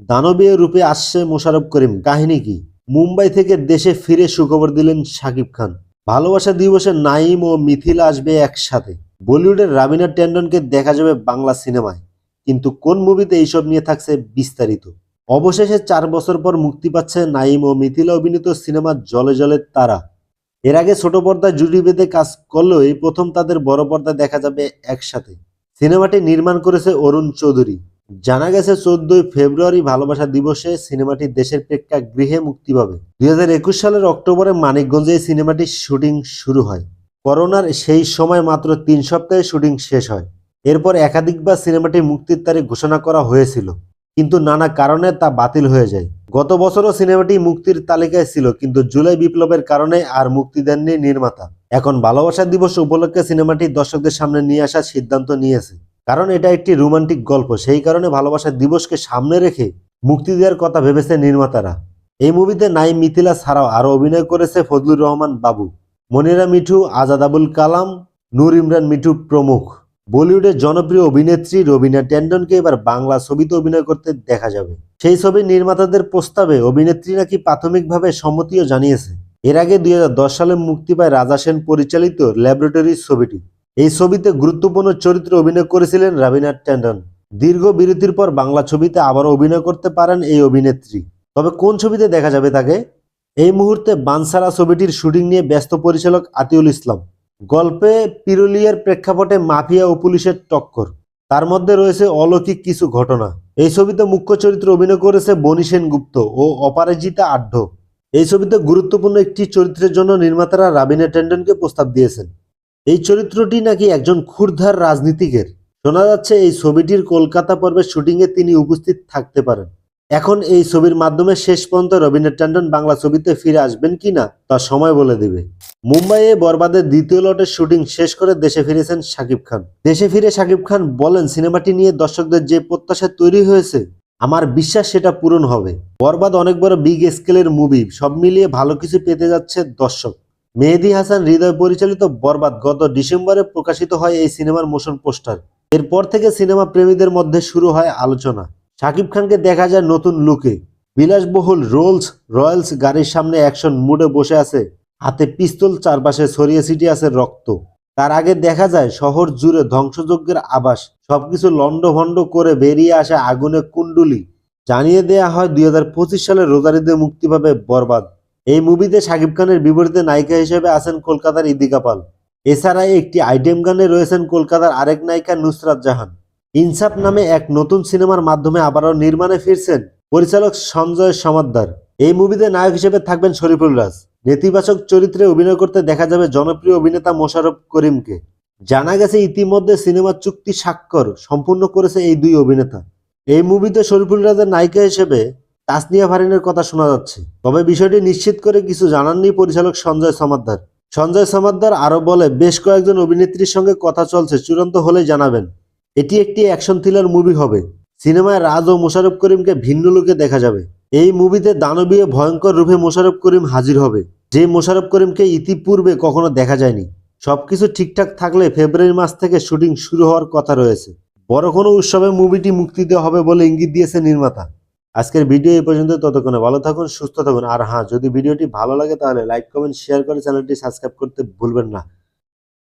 দানবীয় রূপে আসছে মোশারফ করিম। কাহিনী কি? মুম্বাই থেকে দেশে ফিরে সুখবর দিলেন শাকিব খান। ভালোবাসা দিবসে নাইম ও মিথিলা আসবে একসাথে। বলিউডের রাবিনা ট্যান্ডনকে দেখা যাবে বাংলা সিনেমায়। কিন্তু কোন মুভিতে এইসব নিয়ে থাকছে বিস্তারিত? অবশেষে চার বছর পর মুক্তি পাচ্ছে নাইম ও মিথিলা অভিনীত সিনেমা জলে জলে তারা। এর আগে ছোট পর্দায় জুটি বেঁধে কাজ করলেও এই প্রথম তাদের বড় পর্দায় দেখা যাবে একসাথে। সিনেমাটি নির্মাণ করেছে অরুণ চৌধুরী। জানা গেছে চোদ্দই ফেব্রুয়ারি ভালোবাসা দিবসে সিনেমাটি দেশের প্রেক্ষাগৃহে মুক্তি পাবে। দুই হাজার একুশ সালের অক্টোবরে মানিকগঞ্জে সিনেমাটির শুটিং শুরু হয়। করোনার সেই সময় মাত্র তিন সপ্তাহে শুটিং শেষ হয়। এরপর একাধিকবার সিনেমাটি মুক্তির তারিখ ঘোষণা করা হয়েছিল। কিন্তু নানা কারণে তা বাতিল হয়ে যায়। গত বছরও সিনেমাটি মুক্তির তালিকায় ছিল, কিন্তু জুলাই বিপ্লবের কারণে আর মুক্তি দেননি নির্মাতা। এখন ভালোবাসা দিবস উপলক্ষে সিনেমাটি দর্শকদের সামনে নিয়ে আসার সিদ্ধান্ত নিয়েছে। কারণ এটা একটি রোমান্টিক গল্প। সেই কারণে ভালোবাসা দিবসকে সামনে রেখে মুক্তি দেওয়ার কথা ভেবেছে নির্মাতারা। এই মুভিতে নাইম মিথিলা ছাড়াও আরও অভিনয় করেছে ফজলুর রহমান বাবু, মনিরা মিঠু, আজাদ আবুল কালাম, নূর ইমরান মিঠু প্রমুখ। বলিউডের জনপ্রিয় অভিনেত্রী রবিনা ট্যান্ডনকে এবার বাংলা ছবিতে অভিনয় করতে দেখা যাবে। সেই ছবির নির্মাতাদের প্রস্তাবে অভিনেত্রী নাকি প্রাথমিকভাবে সম্মতিও জানিয়েছে। এর আগে দুই হাজার দশ সালে মুক্তি পায় রাজা সেন পরিচালিত ল্যাবরেটরি ছবিটি। এই ছবিতে গুরুত্বপূর্ণ চরিত্রে অভিনয় করেছিলেন রাবিনা ট্যান্ডন দীর্ঘ বিরতির পর বাংলা ছবিতে আবারও অভিনয় করতে পারেন এই অভিনেত্রী। তবে কোন ছবিতে দেখা যাবে তাকে? এই মুহূর্তে বানসারা ছবিটির শুটিং নিয়ে ব্যস্ত পরিচালক আতিউল ইসলাম। গল্পে পিরুলিয়ার প্রেক্ষাপটে মাফিয়া ও পুলিশের টক্কর। তার মধ্যে রয়েছে অলৌকিক কিছু ঘটনা। এই ছবিতে মুখ্য চরিত্রে অভিনয় করেছে বনি সেনগুপ্ত ও অপরাজিতা আড্ড। এই ছবিতে গুরুত্বপূর্ণ একটি চরিত্রের জন্য নির্মাতারা রাবিনা ট্যান্ডনকে প্রস্তাব দিয়েছেন। এই চরিত্রটি নাকি একজন ক্ষুরধার রাজনীতিকের। শোনা যাচ্ছে এই ছবিটির কলকাতা পর্বের শুটিংয়ে তিনি উপস্থিত থাকতে পারেন। এখন এই ছবির মাধ্যমে শেষ পর্যন্ত রবীন্দ্র ট্যান্ডন বাংলা ছবিতে ফিরে আসবেন কিনা তা সময় বলে দেবে। মুম্বাইয়ে বরবাদের দ্বিতীয় লটের শুটিং শেষ করে দেশে ফিরেছেন শাকিব খান। দেশে ফিরে শাকিব খান বলেন, সিনেমাটি নিয়ে দর্শকদের যে প্রত্যাশা তৈরি হয়েছে, আমার বিশ্বাস সেটা পূরণ হবে। বরবাদ অনেক বড় বিগ স্কেলের মুভি, সব মিলিয়ে ভালো কিছু পেতে যাচ্ছে দর্শক। মেহেদি হাসান হৃদয় পরিচালিত বরবাদ গত ডিসেম্বরে প্রকাশিত হয় এই সিনেমার মোশন পোস্টার। এরপর থেকে সিনেমা প্রেমীদের মধ্যে শুরু হয় আলোচনা। শাকিব খানকে দেখা যায় নতুন লুকে। বিলাসবহুল রোলস রয়্যালস গাড়ির সামনে অ্যাকশন মুডে বসে আছে। হাতে পিস্তল, চারপাশে ছড়িয়ে ছিটিয়ে আছে রক্ত। তার আগে দেখা যায় শহর জুড়ে ধ্বংসযজ্ঞের আবাস সবকিছু লন্ডভন্ড করে বেরিয়ে আসে আগুনে কুণ্ডুলি। জানিয়ে দেয়া হয় দুই হাজার পঁচিশ সালে রোজারিতে মুক্তি পাবে বরবাদ। এই মুভিতে শাকিব খানের বিপরীতে নায়িকা হিসেবে আছেন কলকাতার ইদিকা পাল। এছাড়া একটি আইটেম গানে রয়েছেন কলকাতার আরেক নায়িকা নুসরাত জাহান। ইনসাফ নামে এক নতুন সিনেমার মাধ্যমে আবারও নির্মাণে ফিরছেন পরিচালক সঞ্জয় সমাদ্দার। এই মুভিতে নায়ক হিসেবে থাকবেন শরীফুল রাজ। নেতিবাচক চরিত্রে অভিনয় করতে দেখা যাবে জনপ্রিয় অভিনেতা মোশাররফ করিমকে। জানা গেছে ইতিমধ্যে সিনেমার চুক্তি স্বাক্ষর সম্পূর্ণ করেছে এই দুই অভিনেতা। এই মুভিতে শরীফুল রাজের নায়িকা হিসেবে তাসনিয়া ফারিনের কথা শোনা যাচ্ছে। তবে বিষয়টি নিশ্চিত করে কিছু জানাননি পরিচালক সঞ্জয় সমাদ্দার। সঞ্জয় সমাদ্দার আরও বলে, বেশ কয়েকজন অভিনেত্রীর সঙ্গে কথা চলছে, চূড়ান্ত হলেই জানাবেন। এটি একটি অ্যাকশন থ্রিলার মুভি হবে। সিনেমায় রাজ ও মোশাররফ করিমকে ভিন্ন লোকে দেখা যাবে। এই মুভিতে দানবীয় ভয়ঙ্কর রূপে মোশারফ করিম হাজির হবে। যে মোশারফ করিমকে ইতিপূর্বে কখনো দেখা যায়নি। সবকিছু ঠিকঠাক থাকলে ফেব্রুয়ারি মাস থেকে শুটিং শুরু হওয়ার কথা রয়েছে। বড় কোনো উৎসবে মুভিটি মুক্তি দেওয়া হবে বলে ইঙ্গিত দিয়েছে নির্মাতা। আজকের ভিডিও এই পর্যন্ত, ততক্ষণে ভালো থাকুন, সুস্থ থাকুন। আর হ্যাঁ যদি ভিডিওটি ভালো লাগে তাহলে লাইক কমেন্ট শেয়ার করে চ্যানেলটি সাবস্ক্রাইব করতে ভুলবেন না।